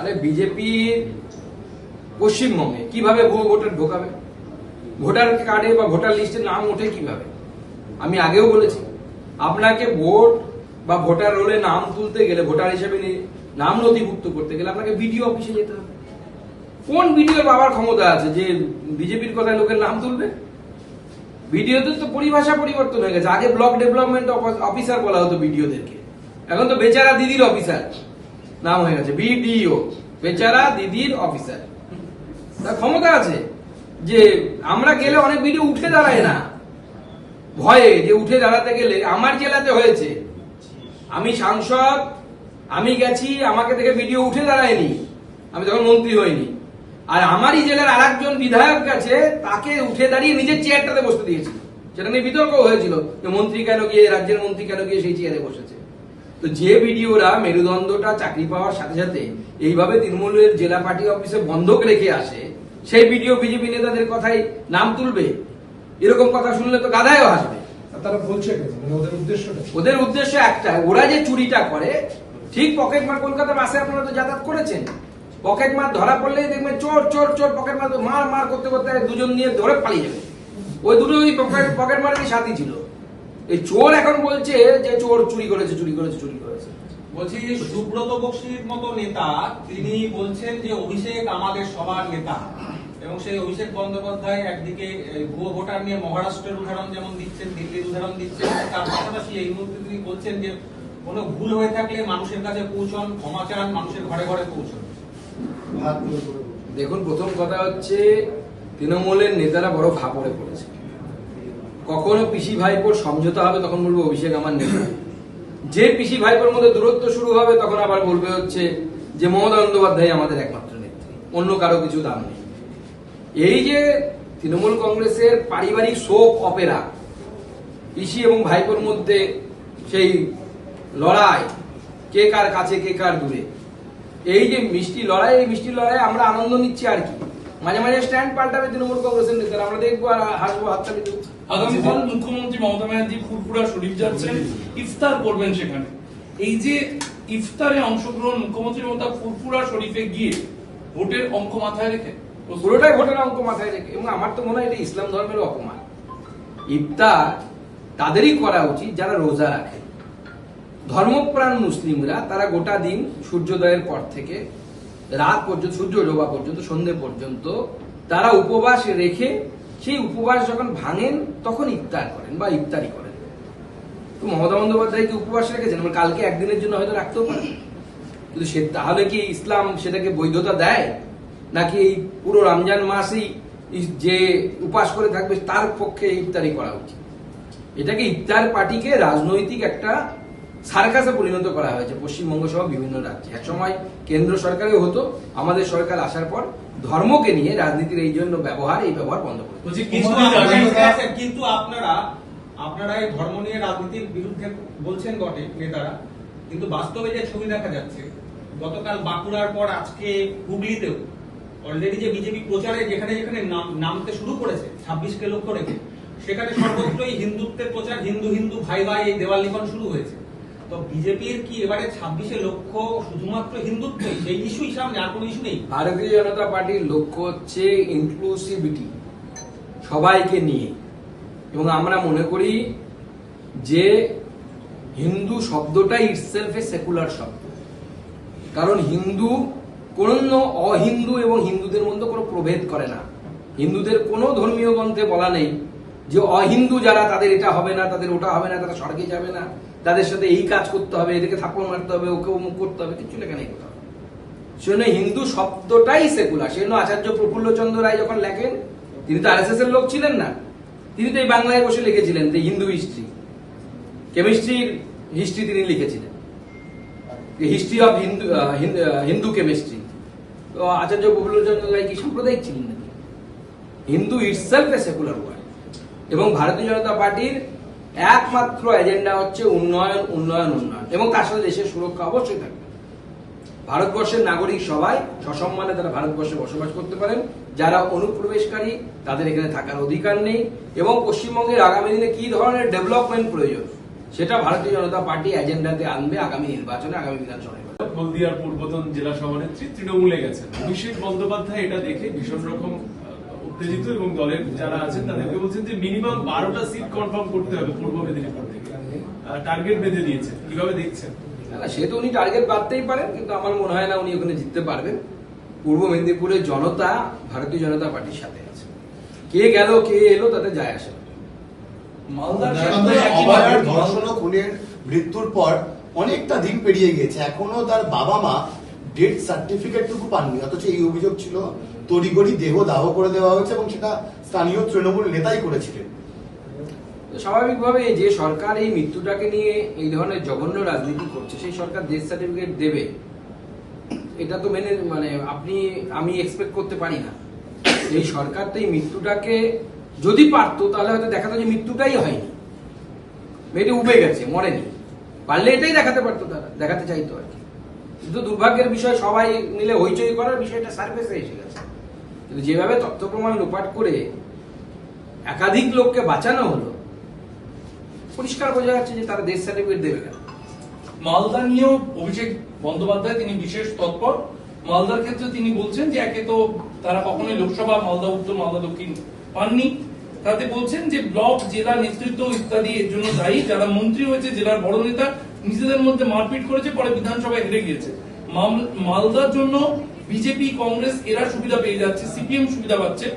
আরে বিজেপি পশ্চিমবঙ্গে কীভাবে ভোটার ঢোকাবে? ভোটার কার্ডে বা ভোটার লিস্টে নাম ওঠে কীভাবে? আমি আগেও বলেছি, আপনাকে ভোট বা ভোটার রোলে নাম তুলতে গেলে, ভোটার হিসেবে নাম নথিভুক্ত করতে গেলে আপনাকে বিডিও অফিসে যেতে হবে। কোন বিডিও বাবার ক্ষমতা আছে যে বিজেপির কথায় লোকের নাম তুলবে? ভিডিওতে তো পরিভাষা পরিবর্তন হয়ে গেছে। আগে ব্লক ডেভেলপমেন্ট অফিসার বলা হতো ভিডিওদেরকে এখন তো বেচারা দিদির অফিসার। নাম হয়ে গেছে। বিডিও, বেচারা দিদির অফিসার তার ক্ষমতা আছে যে আমরা গেলে অনেক ভিডিও উঠে দাঁড়ায় না। ভয়ে যে উঠে দাঁড়াতে গেলে আমার জেলাতে হয়েছে। আমি সাংসদ, আমি গেছি, আমাকে থেকে ভিডিও উঠে দাঁড়ায়নি। আমি তখন মন্ত্রী হইনি। আর আমারই জেলার আর একজন বিধায়ক গেছে, তাকে উঠে দাঁড়িয়ে নিজের চেয়ারটাতে বসতে দিয়েছিল সেটা নিয়ে বিতর্ক হয়েছিল যে মন্ত্রী কেন গিয়ে, রাজ্যের মন্ত্রী কেন গিয়ে সেই চেয়ারে বসেছে। তো যে ভিডিওরা মেরুদণ্ডটা চাকরি পাওয়ার সাথে সাথে এইভাবে তৃণমূলের জেলা পার্টি অফিসে বন্ধক রেখে আসে সেই ভিডিও বিজেপি নেতাদের কথাই নাম তুলবে? এরকম কথা শুনলে তো গাধায়ও হাসবে। তারা বলছে মানে ওদের উদ্দেশ্যটা ওদের উদ্দেশ্য একটা ওরা যে চুরিটা করে ঠিক পকেট মার কলকাতা বাসে আপনারা তো যাতায়াত করেছেন। পকেট মার ধরা পড়লেই দেখবেন চোর চোর চোর পকেট মার মার মার করতে করতে দুজন নিয়ে ধরে পালিয়ে যাবে। ওই দুটো ওই পকেট পকেট মারেরই সাথী ছিল। এই চোর এখন বলছে যে চোর চুরি করেছে চুরি করেছে চুরি করেছে। বলছি সুব্রত বক্সির মতো নেতা তিনি বলছেন যে অভিষেক আমাদের সবার নেতা। এবং সেই অভিষেক বন্দ্যোপাধ্যায় একদিকে ভুয়ো ভোটার নিয়ে মহারাষ্ট্রের উদাহরণ যেমন দিচ্ছেন দিল্লির উদাহরণ দিচ্ছেন তার পাশাপাশি এই মুহূর্তে তিনি বলছেন যে কোনো ভুল হয়ে থাকলে মানুষের কাছে পৌঁছন ক্ষমা চান মানুষের ঘরে ঘরে পৌঁছন। দেখুন প্রথম কথা হচ্ছে তৃণমূলের নেতারা বড় ফাপড়ে পড়েছে। কখনো পিসি ভাইপোর সমঝোতা হবে তখন বলব অভিষেক আমার নেতা যে পিসি ভাইপোর মধ্যে দূরত্ব শুরু হবে তখন আবার বলবে হচ্ছে যে মমতা বন্দ্যোপাধ্যায় আমাদের একমাত্র নেত্রী, অন্য কারও কিছু দাম নেই। এই যে তৃণমূল কংগ্রেসের পারিবারিক শোক অপেরা, পিসি এবং ভাইপোর মধ্যে সেই লড়াই, কে কার কাছে, কে কার দূরে, এই যে মিষ্টি লড়াই, এই মিষ্টি লড়াই আমরা আনন্দ নিচ্ছি আর কি। মাঝে মাঝে স্ট্যান্ড পাল্টাবে তৃণমূল কংগ্রেসের নেতারা, আমরা দেখব আর হাসবো দেবো আগামীকাল মুখ্যমন্ত্রী মমতা ব্যানার্জি ফুরফুরা শরীফ যাচ্ছেন, ইফতার করবেন সেখানে। এই যে ইফতারে অংশগ্রহণ মুখ্যমন্ত্রী মমতা ফুরফুরা শরীফে গিয়ে ভোটের অঙ্ক মাথায় রেখে? পুরোটাই ভোটের অঙ্ক মাথায় রেখে। এবং আমার তো মনে হয় এটা ইসলাম ধর্মের অপমান। ইফতার তাদেরই করা উচিত যারা রোজা রাখে। ধর্মপ্রাণ মুসলিমরা, তারা গোটা দিন সূর্যোদয়ের পর থেকে রাত পর্যন্ত, সূর্য ডোবা পর্যন্ত, সন্ধে পর্যন্ত তারা উপবাস রেখে সেই উপবাস যখন ভাঙেন, তখন ইফতার করেন বা ইফতারি করেন। তো মমতা বন্দ্যোপাধ্যায় কি উপবাস রেখেছেন? মানে কালকে একদিনের জন্য হয়তো রাখতেও পারেন। কিন্তু সে তাহলে কি ইসলাম সেটাকে বৈধতা দেয়? নাকি এই পুরো রমজান মাসেই যে উপাস করে থাকবে, তার পক্ষে ইফতারি করা উচিত? এটাকে ইফতার পার্টিকে রাজনৈতিক একটা সার্কাসে পরিণত করা হয়েছে। পশ্চিমবঙ্গ সহ বিভিন্ন রাজ্যে। এক সময় কেন্দ্র সরকারেও হতো। আমাদের সরকার আসার পর ধর্মকে নিয়ে রাজনীতির এই জন্য ব্যবহার এই ব্যবহার বন্ধ করে কিন্তু আপনারা আপনারা এই ধর্ম নিয়ে রাজনীতির বিরুদ্ধে বলছেন বটে নেতারা। কিন্তু বাস্তবে যে ছবি দেখা যাচ্ছে গতকাল বাঁকুড়ার পর আজকে হুগলিতেও অলরেডি যে বিজেপি প্রচারে যেখানে যেখানে নামতে শুরু করেছে ছাব্বিশকে লক্ষ্য রেখে সেখানে সর্বত্রই হিন্দুত্বের প্রচার হিন্দু হিন্দু ভাই ভাই এই দেওয়াল লিখন শুরু হয়েছে। তো বিজেপির কি এবারে ছাব্বিশে লক্ষ্য শুধুমাত্র হিন্দুত্বই সেই ইস্যুই সামনে আর কোনো ইস্যু নেই? ভারতীয় জনতা পার্টির লক্ষ্য হচ্ছে ইনক্লুসিভিটি সবাইকে নিয়ে। এবং আমরা মনে করি যে হিন্দু ইটসেলফ এ সেকুলার শব্দ। কারণ হিন্দু কোন অহিন্দু এবং হিন্দুদের মধ্যে কোনো প্রভেদ করে না। হিন্দুদের কোনো ধর্মীয় গ্রন্থে বলা নেই যে অহিন্দু যারা, তাদের এটা হবে না, তাদের ওটা হবে না, তারা স্বর্গে যাবে না। তাদের সাথে এই কাজ করতে হবে, এদেরকে থাপ্পড় মারতে হবে, ওকে অমুক করতে হবে কিছু লেখা নেই কোথাও। সেজন্য হিন্দু শব্দটাই সেকুলার সেজন্য আচার্য প্রফুল্লচন্দ্র রায় যখন লেখেন, তিনি তো আরএসএস এর লোক ছিলেন না। তিনি তো এই বাংলায় বসে লিখেছিলেন, যে হিন্দু হিস্ট্রি কেমিস্ট্রির হিস্ট্রি তিনি লিখেছিলেন। History of Hindu Hindu chemistry তো আচার্য প্রফুল্লচন্দ্র রায় কি সাম্প্রদায়িক ছিলেন নাকি? Hindu itself a secular word এবং ভারতীয় জনতা পার্টির একমাত্র এজেন্ডা হচ্ছে উন্নয়ন উন্নয়ন উন্নয়ন। এবং তার সাথে দেশের সুরক্ষা অবশ্যই থাকবে। ভারতবর্ষের নাগরিক সবাই সসম্মানে তারা ভারতবর্ষে বসবাস করতে পারেন। যারা অনুপ্রবেশকারী, তাদের এখানে থাকার অধিকার নেই। এবং পশ্চিমবঙ্গের আগামী দিনে কি ধরনের ডেভেলপমেন্ট প্রয়োজন, সেটা ভারতীয় জনতা পার্টি এজেন্ডাতে আনবে আগামী নির্বাচনে, আগামী বিধানসভা নির্বাচনে। হলদিয়ার পূর্বতন জেলা সভানেত্রী তৃণমূলে গেছেন। অভিষেক বন্দ্যোপাধ্যায় এটা দেখে ভীষণ রকম উত্তেজিত এবং দলের যারা আছেন তাদেরকে বলছেন যে মিনিমাম বারোটা সিট কনফার্ম করতে হবে পূর্ব মেদিনীপুর থেকে। টার্গেট বেঁধে দিয়েছেন। কীভাবে দেখছেন? না, সে তো উনি টার্গেট বাড়তেই পারেন কিন্তু আমার মনে হয় না উনি ওখানে জিততে পারবেন। পূর্ব মেদিনীপুরের জনতা ভারতীয় জনতা পার্টির সাথে আছে। কে গেল কে এলো তাতে যায় আসে খুনের মৃত্যুর পর অনেকটা দিন পেরিয়ে গেছে। এখনও তার বাবা মা ডেথ সার্টিফিকেটটুকু পাননি অথচ এই অভিযোগ ছিল তড়িগড়ি দেহ দাহ করে দেওয়া হয়েছে এবং সেটা স্থানীয় তৃণমূল নেতাই করেছিলেন। স্বাভাবিকভাবে যে সরকার এই মৃত্যুটাকে নিয়ে এই ধরনের জঘন্য রাজনীতি করছে, সেই সরকার ডেথ সার্টিফিকেট দেবে। এটা তো মেনে মানে আপনি, আমি এক্সপেক্ট করতে পারি না। এই সরকার তো এই মৃত্যুটাকে যদি পারতো, তাহলে হয়তো দেখাতো যে মৃত্যুটাই হয়নি। মেয়েটি উবে গেছে, মরেনি। পারলে এটাই দেখাতে পারতো তারা, দেখাতে চাইতো আর কি। কিন্তু দুর্ভাগ্যের বিষয় সবাই মিলে হইচই করার বিষয়টা সার্ফেসে এসে গেছে। কিন্তু যেভাবে তথ্য প্রমাণ লোপাট করে একাধিক লোককে বাঁচানো হলো, পরিষ্কার বোঝা যাচ্ছে যে তারা দেশ সার্টিফিকেট দেবে কেন? মালদা নিয়েও অভিষেক বন্দ্যোপাধ্যায় তিনি বিশেষ তৎপর। মালদার ক্ষেত্রে তিনি বলছেন যে একে তো তারা কখনোই লোকসভা, মালদা উত্তর, মালদা দক্ষিণ পাননি। তাতে বলছেন যে ব্লক, জেলা নেতৃত্ব ইত্যাদি এর জন্য দায়ী। যারা মন্ত্রী হয়েছে, জেলার বড় নেতা, নিজেদের মধ্যে মারপিট করেছে, পরে বিধানসভায় হেরে গিয়েছে। মালদার জন্য বিজেপি কংগ্রেস এরা সুবিধা পেয়ে যাচ্ছে সিপিএম সুবিধা পাচ্ছে।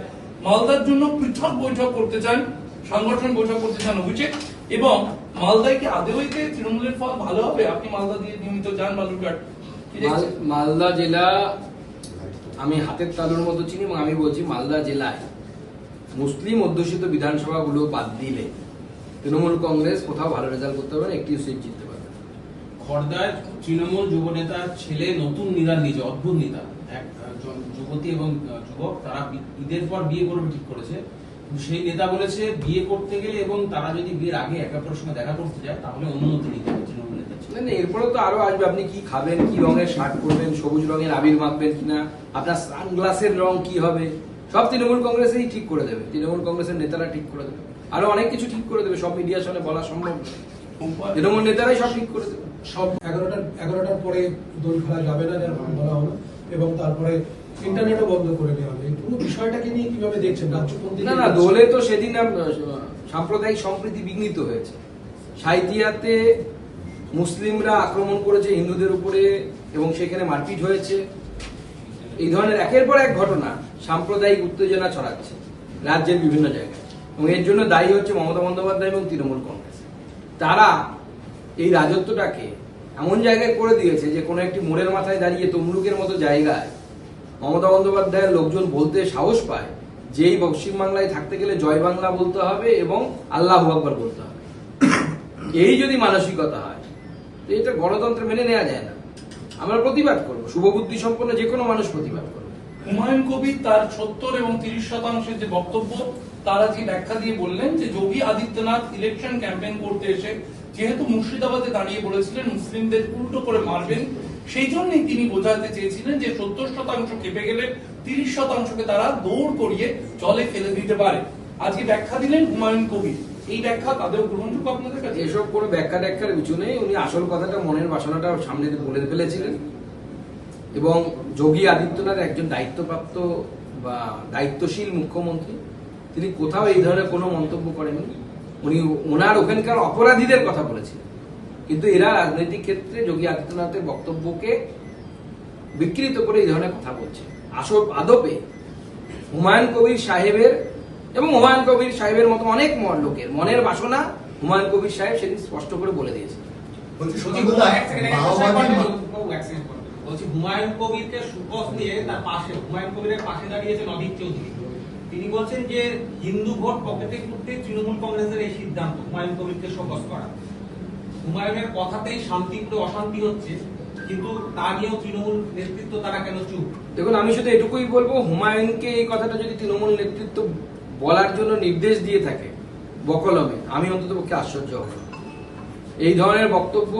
মালদার জন্য পৃথক বৈঠক করতে চান সাংগঠনিক বৈঠক করতে চান অভিষেক। এবং মালদায় কি আদৌইতে তৃণমূলের ফল ভালো হবে? আপনি মালদা দিয়ে নিয়মিত যান বালুরঘাট। মালদা জেলা আমি হাতের তালুর মতো চিনি এবং আমি বলছি মালদা জেলায় মুসলিম অধ্যুষিত বিধানসভাগুলো বাদ দিলে তৃণমূল কংগ্রেস কোথাও ভালো রেজাল্ট করতে পারবে একটি সিট জিততে পারবে না। খর্দার তৃণমূল যুব নেতার ছেলে নতুন নিরার নিজে অদ্ভুত য- যুবতী এবং যুবক তারা ঈদের পর বিয়ে করবে ঠিক করেছে। সেই নেতা বলেছে বিয়ে করতে গেলে এবং তারা যদি বিয়ের আগে একে অপরের সঙ্গে দেখা করতে যায় তাহলে অনুমতি নিতে হবে তৃণমূল নেতার ছেলে। না না এরপরে তো আরও আসবে। আপনি কি খাবেন কি রঙের শার্ট পরবেন সবুজ রঙের আবির মাখবেন কিনা আপনার সানগ্লাসের রং কি হবে? সব তৃণমূল কংগ্রেসই ঠিক করে দেবে। তৃণমূল কংগ্রেসের নেতারা ঠিক করে দেবে। আরও অনেক কিছু ঠিক করে দেবে সব মিডিয়ার সামনে বলা সম্ভব নয়। তৃণমূল নেতারাই সব ঠিক করে দেবে। সব এগারোটার এগারোটার পরে দোল খেলা যাবে না যেন বলা হলো। এবং তারপরে ইন্টারনেটও বন্ধ করে দেওয়া হবে। পুরো বিষয়টাকে নিয়ে কীভাবে দেখছেন? রাজ্যপন্থী না না দোলে তো সেদিন সাম্প্রদায়িক সম্প্রীতি বিঘ্নিত হয়েছে। সাইতিয়াতে মুসলিমরা আক্রমণ করেছে হিন্দুদের উপরে এবং সেখানে মারপিট হয়েছে। এই ধরনের একের পর এক ঘটনা সাম্প্রদায়িক উত্তেজনা ছড়াচ্ছে রাজ্যের বিভিন্ন জায়গায়। এবং এর জন্য দায়ী হচ্ছে মমতা বন্দ্যোপাধ্যায় এবং তৃণমূল কংগ্রেস। তারা এই রাজত্বটাকে এমন জায়গায় করে দিয়েছে যে কোনো একটি মোড়ের মাথায় দাঁড়িয়ে তমলুকের মতো জায়গায় মমতা বন্দ্যোপাধ্যায়ের লোকজন বলতে সাহস পায় যে এই পশ্চিমবাংলায় থাকতে গেলে জয় বাংলা বলতে হবে এবং আল্লাহ আকবর বলতে হবে। এই যদি মানসিকতা হয়, তো এটা গণতন্ত্র মেনে নেওয়া যায় না। আমরা প্রতিবাদ করব শুভবুদ্ধি সম্পন্ন যে কোনো মানুষ প্রতিবাদ করবে। হুমায়ুন কবির তার সত্তর এবং তিরিশ শতাংশের যে বক্তব্য, তার আজকে ব্যাখ্যা দিয়ে বললেন যে যোগী আদিত্যনাথ ইলেকশন ক্যাম্পেইন করতে এসে যেহেতু মুর্শিদাবাদে দাঁড়িয়ে বলেছিলেন, মুসলিমদের উল্টো করে মারবেন সেই জন্যই তিনি বোঝাতে চেয়েছিলেন যে সত্তর শতাংশ খেপে গেলে তিরিশ শতাংশকে তারা দৌড় করিয়ে জলে ফেলে দিতে পারে। আজকে ব্যাখ্যা দিলেন হুমায়ুন কবির। এই ব্যাখ্যা তাদের গ্রহণযোগ্য আপনাদের কাছে? এসব কোনো ব্যাখ্যা ট্যাখ্যার পিছনে উনি আসল কথাটা মনের বাসনাটা সামনে বলে ফেলেছিলেন। এবং যোগী আদিত্যনাথ একজন দায়িত্বপ্রাপ্ত বা দায়িত্বশীল মুখ্যমন্ত্রী, তিনি কোথাও এই ধরনের কোনো মন্তব্য করেননি। উনি ওনার ওখানকার অপরাধীদের কথা বলেছিলেন। কিন্তু এরা রাজনৈতিক ক্ষেত্রে যোগী আদিত্যনাথের বক্তব্যকে বিকৃত করে এই ধরনের কথা বলছে। আসল আদপে হুমায়ুন কবির সাহেবের এবং হুমায়ুন কবির সাহেবের মতো অনেক ম- লোকের মনের বাসনা হুমায়ুন কবির সাহেব সেদিন স্পষ্ট করে বলে দিয়েছে। বলছি হুমায়ুন কবিরকে সুকস দিয়ে তার পাশে হুমায়ুন কবিরের পাশে দাঁড়িয়েছে নবীন চৌধুরী। তিনি বলছেন যে হিন্দু ভোট পকেটে করতে তৃণমূল কংগ্রেসের এই সিদ্ধান্ত হুমায়ুন কবিরকে শোকস করা। হুমায়ুনের কথাতেই শান্তিপুরে অশান্তি হচ্ছে, কিন্তু তা নিয়েও তৃণমূল নেতৃত্ব তারা কেন চুপ? দেখুন, আমি শুধু এটুকুই বলব, হুমায়ুনকে এই কথাটা যদি তৃণমূল নেতৃত্ব বলার জন্য নির্দেশ দিয়ে থাকে বকলমে, আমি অন্তত পক্ষে আশ্চর্য হব। এই ধরনের বক্তব্য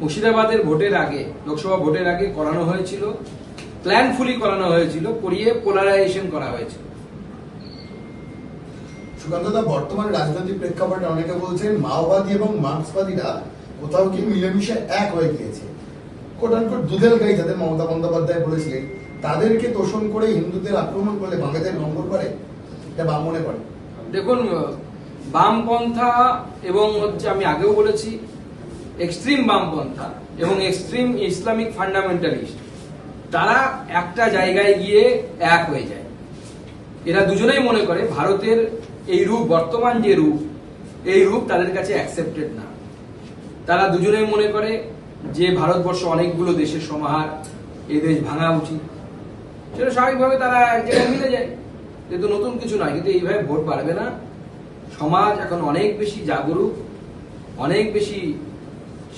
মুর্শিদাবাদের ভোটের আগে, লোকসভা ভোটের আগে করানো হয়েছিল প্ল্যানফুলি করানো হয়েছিল, করিয়ে পোলারাইজেশন করা হয়েছিল। সুকান্তদা, বর্তমান রাজনৈতিক প্রেক্ষাপটে অনেকে বলছেন মাওবাদী এবং মার্ক্সবাদীরা কোথাও কি মিলেমিশে এক হয়ে গিয়েছে। কোটানকোট দুধেল গাই যাদের মমতা বন্দ্যোপাধ্যায় বলেছিলেন, তাদেরকে তোষণ করে হিন্দুদের আক্রমণ করলে বাংলাদেশ নম্বর করে? এটা বাম মনে করে। দেখুন, বামপন্থা এবং হচ্ছে আমি আগেও বলেছি এক্সট্রিম বামপন্থা এবং এক্সট্রিম ইসলামিক ফান্ডামেন্টালিস্ট তারা একটা জায়গায় গিয়ে এক হয়ে যায়। এরা দুজনেই মনে করে, ভারতের এই রূপ, বর্তমান যে রূপ, এই রূপ তাদের কাছে অ্যাকসেপ্টেড না। তারা দুজনেই মনে করে যে ভারতবর্ষ অনেকগুলো দেশের সমাহার এই দেশ ভাঙা উচিত। সেটা স্বাভাবিকভাবে তারা এক জায়গায় মিলে যায়, যেহেতু নতুন কিছু নয়, কিন্তু এইভাবে ভোট বাড়বে না। সমাজ এখন অনেক বেশি জাগরুক, অনেক বেশি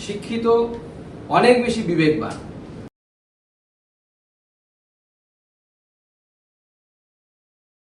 শিক্ষিত, অনেক বেশি বিবেকবান।